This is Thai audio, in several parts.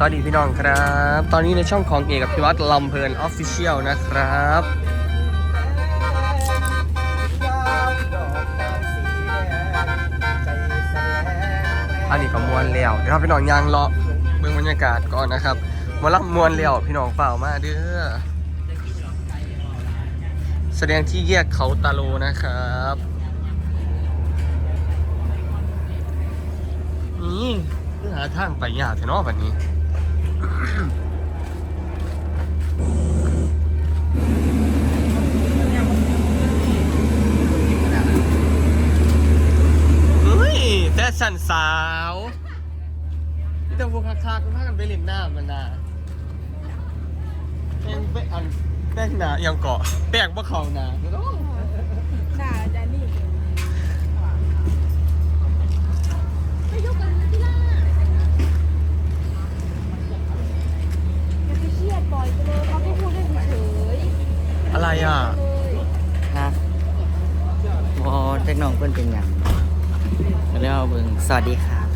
สวัสดีพี่น้องครับ ตอนนี้ในช่องของเอกกับพิวัตรลำเพลินออฟฟิเชียลนะครับ อันนี้ก็มวนแล้วเดี๋ยวเราพี่น้องยางเลาะเบื้องบรรยากาศก่อนนะครับมารับมวนแล้วพี่น้องเปล่ามาเด้อแสดงที่แยกเขาตาโลนะครับนี่คือหาทางไปยากแท้เนาะบัดนี้ แต่สันสาวพี่ตะพูคาคาคุณพากันไปเล่นน้ำมันนะแป้งไปอันแป้งหนาอยังเกาะแป้งบ่เขาหนาด่าแดนนี่ไปยกกันที่ล่าอย่าไปเครียดปล่ อยไปเลยเขาไม่พูดได้เฉยอะไรอะๆเลยฮะบอเทคโนโลยีเพิ่นเป็นหยังเรียกว่าเบิ่งสวัสดีครับ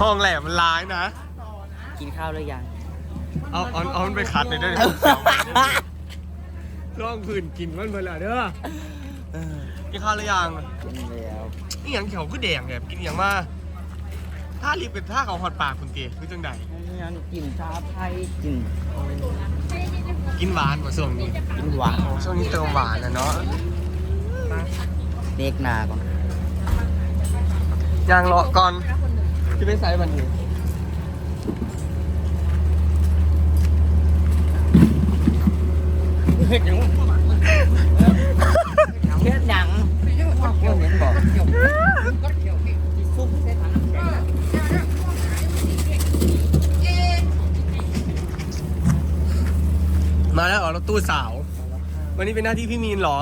ห้องแหลมมันร้ายนะ กินข้าวหรือยัง เอาเอาเอามันไปคัดหน่อยเด้อ ร่องพื้นกินมันเวลาเด้อเออกินข้าวหรือยังกินแล้วนี่ยังเขียวก็แดงแบบกินอย่างว่าถ้ารีบเป็นท่าเขาหอดปากคุณเก๋คือจังใดงั้นกินชาไทยกินกินหวานกว่าช่วงนี้กินหวานช่วงนี้เติมหวานนะเนาะเนกนาก่อนยางเลาะก่อนที่เป็นไซส์มันอยู่ เฮ็ดหยังเฮ็ดหยังเห็นบอกมาแล้วเหรอรถตู้สาว วันนี้เป็นหน้าที่พี่มีนเหรอ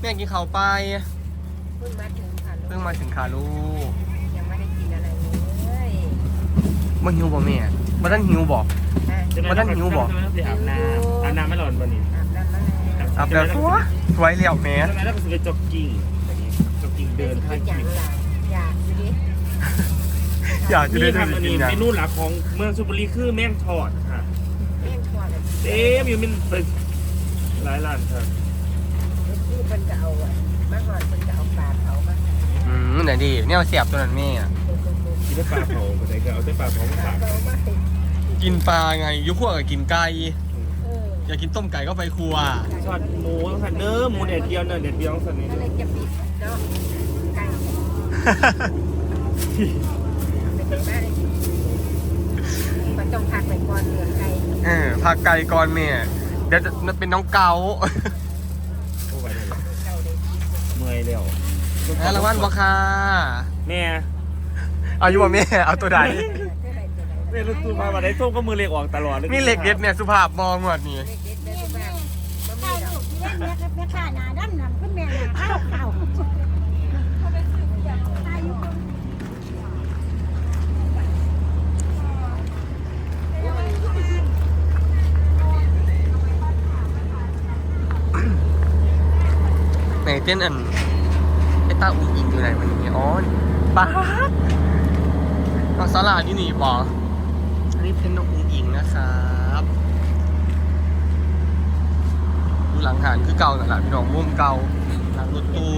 แม่กินข้าวไปเพิ่งมาถึงค่ะเพิ่งมาถึงคาลูกยังไม่ได้กินอะไรเลยมันหิวบ่แม่มาท่านหิวบอก อะบ่ทันหิวบ่ไปอาบน้ำอาบน้ำไม่หลอนวันนี้อาบน้ำแล้วแหละอับแล้วตัวสวยเหลี่ยวแม่ทำไมแล้วก็จะไปจ็อกกิ้งอย่างนี้จ็อกกิ้งเดินไปข้างอคย่างลิปไรอยากอยู่ดิอยากจะได้นี่เดิครับนอันกินนี้อย่างเมนูหลักของเมืองสุพรรณบุรีคือแม่งทอดค่ะแม่งชวนเลยเอ๊ะอยู่มันเป็นหลายร้านครับที่มันจะเอาอะเมื่อก่อนมันจะเอาปลาเผามาอืมไหนดีเนี่ยเสียบตัวนั้นแม่อะกินได้ปลาเผาคนไหนก็เอาได้ปลาเผามาฝากเผามาให้ กินปลาไงยุคพวกกับกินไก่เอออยากกินต้มไก่ก็ไปครัวทอดหมูต้องสั่นเนื้อหมูเด็ดเดียวเนื้อเด็ดเดียวต้องสั่นนี่อะไรจะปิดเนาะไก่เป็นแม่มันต้องพักไปก่อนเหลือไก่เออผักไก่ก่อนแม่เดี๋ยวจะเป็นน้องเกาโอ้ยเก่าเลยเมื่อยแล้วแล้วรางวัลบ่ค่ะแม่ เอาอยู่บ่แม่เอาตัวใด เท่าไหร่เท่าไหร่แม่รถตู้มาวันไหนส้มก็มือเล็กออกตลอดเลยมีเหล็กเด็ดเนี่ยสุภาพมองหมดนี่เล็กเด็ดแม่ทุกบ้านบ่มีข้าวดอกลูกที่ได้แม่ก็แม่ข้าหนเต้นอันไอ้ตาอุ้งอิงอยู่ไหนวันนี้อ๋อป้าดน้องสลาที่นี่บออั นนี้เป็นน้องอุ้งอิงนะครับดูหลังหานคือเก่านั่นแหละพี่น้องมุมเก่าหลังรถตู้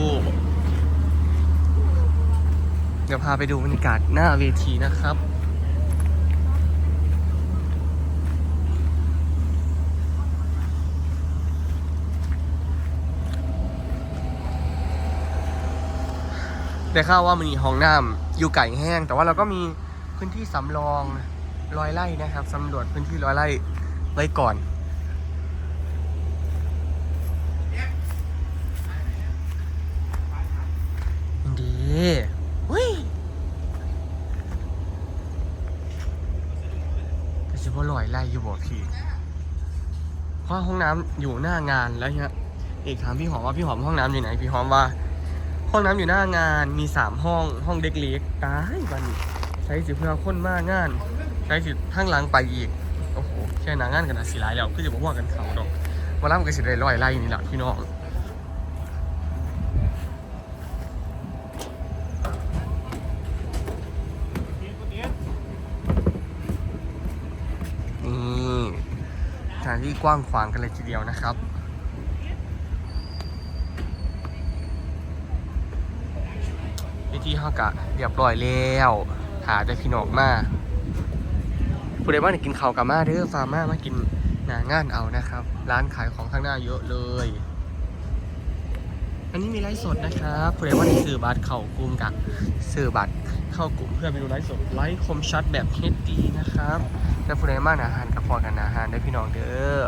เดี๋ยวพาไปดูบรรยากาศหน้าเวทีนะครับได้ข่าวว่ามันมีห้องน้ำอยู่ไก่แห้ง แต่ว่าเราก็มีพื้นที่สำรอง ร้อยไร่นะครับสำรวจพื้นที่ร้อยไร่ไว้ก่อน ดีเฮ้ยก็จะว่าลอยไล่อยู่บ่พี่เพราะห้องน้ำอยู่หน้างานแล้วเนี่ยเอกถามพี่หอมว่าพี่หอมห้องน้ำอยู่ไหน พี่หอมว่า ห้องน้ำอยู่หน้างานมีสามห้องห้องเด็กเล็กตายวันใช้สิเพื่อคนมากงาน ใช้สิข้างหลังไปอีก โอ้โห แค่นางานกันนะสีหลายแล้วก็จะบอกว่ากันเขาดอกมาล่ำกันสิได้ร้อยไล่นี่แหละพี่น้องนี่สถานที่กว้างขวางกันเลยทีเดียวนะครับวิธีเขากะเรียบร้อยแล้วหาแต่พี่น้องมา ผู้ใดว่าเนี่ยกินข้าวกับมาเด้อฟาร์มามากินหนางานเอานะครับ ร้านขายของข้างหน้าเยอะเลย อันนี้มีไลฟ์สดนะครับผู้ใดว่าเนี่ยซื้อบัตรเข่ากลุ่มกับซื้อบัตรเข้ากลุ่มเพื่อไปดูไลฟ์สดไลฟ์คมชัดแบบเฮดดีนะครับ และผู้ใดมาอาหารกระพอกันอาหารได้พี่น้องเด้อ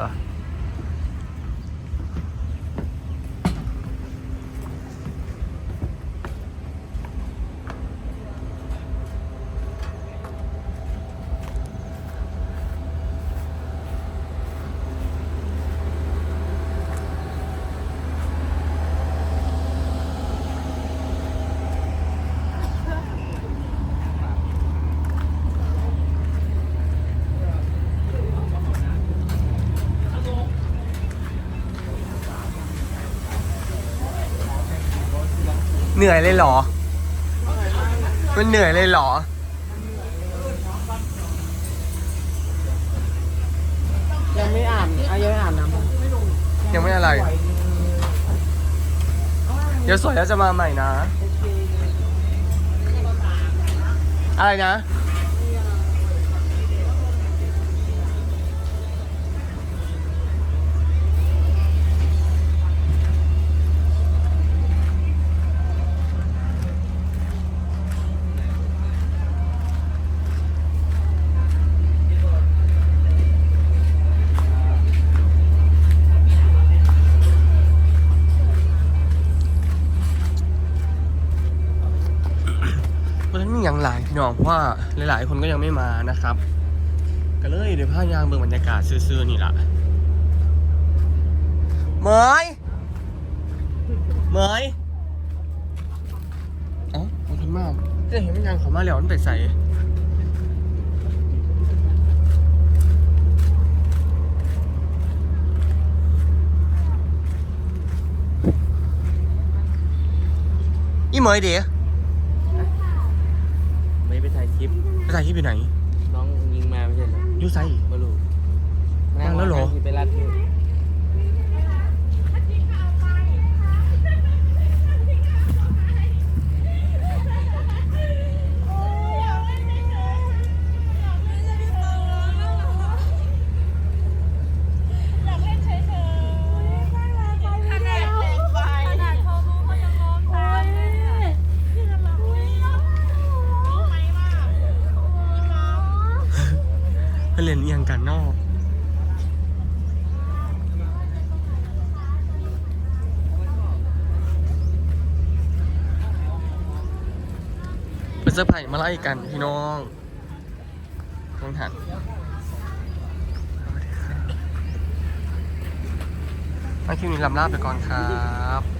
เหนื่อยเลยเหรอ มันเหนื่อยเลยเหรอ ยังไม่อ่านอายังไม่อ่านน้ำยังไม่อะไร เดี๋ยวสวยแล้วจะมาใหม่นะ อะไรนะ อย่างหลายพี่น้องเพราะว่าหลายๆ คนก็ยังไม่มานะครับ ก็เลยเดี๋ยวพายางเบิ่งบรรยากาศซื่อๆนี่ล่ะเหมยเหมยเอ้าขอบคุณมากจะเห็นมันยังเขามาแล้วมันไปใส่อีเหมยเดี๋ยว ไม่ไปถ่ายคลิปไปถ่ายคลิปอยู่ไหนน้องยิงมาไม่ใช่เหรออยูไซไม่รู้อ้าวแล้วเหรอไปรัดคิว ขนาดเด็กไปขนาดเขารู้เขายังร้องตามเลยอะที่กำลังอุ้ยรู้ไหมว่า เพื่นเรียนอิหยังกันนอกเป็นเสื้อร์ไผ่มาไล่กันพี่น้องต้องหันมาคลิปนี้ลำลาไปก่อนครับ